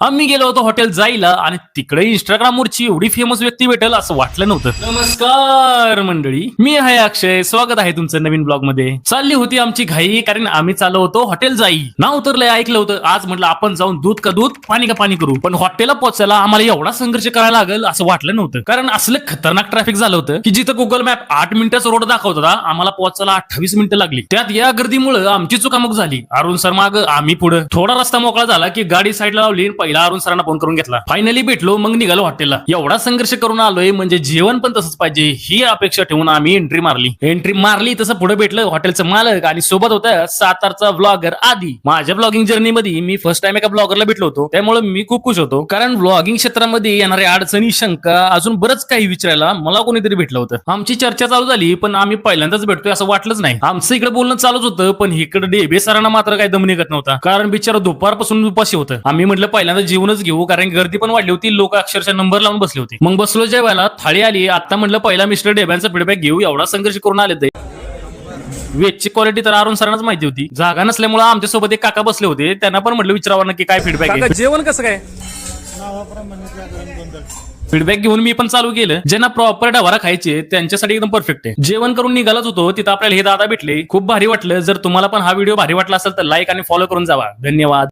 आम्ही गेलो होतो हॉटेल जाईल आणि तिकडे इंस्टाग्राम वरची एवढी फेमस व्यक्ती भेटेल असं वाटलं नव्हतं. नमस्कार मंडळी मी आहे अक्षय. स्वागत आहे तुमचं नवीन ब्लॉगमध्ये चालली होती आमची घाई कारण आम्ही चाललो होतो हॉटेल जाई. नाव उतरलंय ऐकलं होतं. आज म्हटलं आपण जाऊन दूध का दूध पाणी का पाणी करू. पण हॉटेलला पोहोचायला आम्हाला एवढा संघर्ष करायला लागेल असं वाटलं नव्हतं. कारण असलं खतरनाक ट्रॅफिक झालं होतं की जिथं गुगल मॅप आठ मिनिटाचा रोड दाखवत होता आम्हाला पोहोचायला अठ्ठावीस मिनिटं लागली. त्यात या गर्दीमुळे आमची चुकामुक झाली. अरुण सर माग आम्ही पुढे. थोडा रस्ता मोकळा झाला की गाडी साईडला लावली पहिला अरुण सरांना फोन करून घेतला. फायनली भेटलो मग निघालो हॉटेलला एवढा संघर्ष करून आलोय म्हणजे जेवण पण तसंच पाहिजे ही अपेक्षा ठेवून आम्ही एंट्री मारली. एंट्री मारली तसं पुढे भेटलं हॉटेलचं मालक आणि सोबत होतं सातारचा ब्लॉगर आदी. माझ्या ब्लॉगिंग जर्नी मध्ये मी फर्स्ट टाइम एका ब्लॉगरला भेटलो होतो त्यामुळे मी खूप खुश होतो. कारण ब्लॉगिंग क्षेत्रामध्ये येणाऱ्या अडचणी शंका अजून बरंच काही विचारायला मला कोणीतरी भेटलं होतं. आमची चर्चा चालू झाली पण आम्ही पहिल्यांदाच भेटतोय असं वाटलंच नाही. आमचं इकडे बोलणं चालूच होतं पण इकडे डेबे सरांना मात्र काही दम निघत नव्हता. कारण बिचारा दुपारपासून उपाशी होतं. आम्ही म्हटलं पहिल्यांदा जेवणच घेऊ कारण गर्दी पण वाढली होती लोक अक्षरशः नंबर लावून बसले होते. मग बसलो जेवायला थाळी आली आता म्हटलं पहिला मिस्टर डेब्यांचा फीडबॅक घेऊ एवढा संघर्ष करून आले ते. वेजची क्वालिटी तर अरुण सरांनाच माहिती होती. जागा नसल्यामुळे आमच्यासोबत एक काका बसले होते त्यांना पण म्हटलं विचारावं नक्की काय फीडबॅक आहे. जेवण कसं काय? फीडबॅक घेऊन मी पण चालू केलं. ज्यांना प्रॉपर डवारा खायचे त्यांच्यासाठी एकदम परफेक्ट आहे. जेवण करून निघालाच होतो तिथं आपल्याला हे दादा भेटले. खूप भारी वाटलं. जर तुम्हाला पण हा व्हिडिओ भारी वाटला असेल तर लाईक आणि फॉलो करून जावा. धन्यवाद.